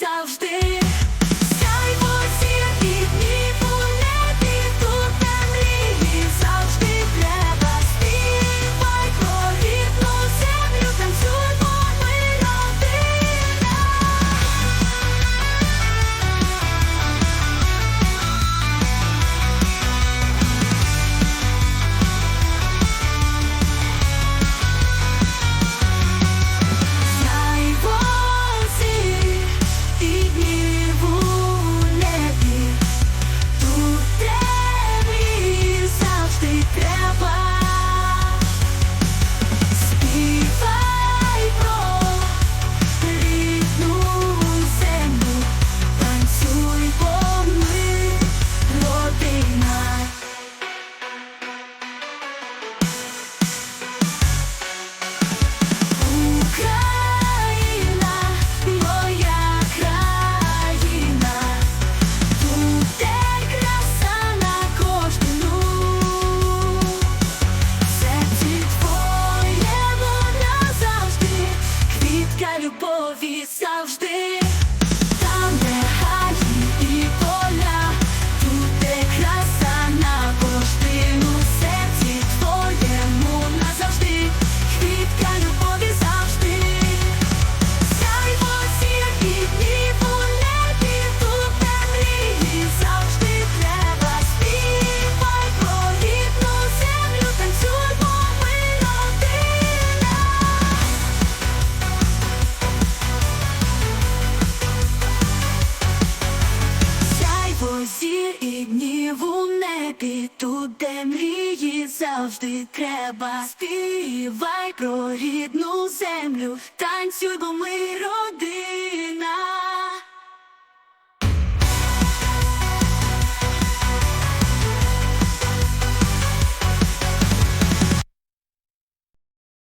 завжди. Така любові завжди. І днів у небі, тут де мрії завжди треба. Співай про рідну землю, танцюй, бо ми родина.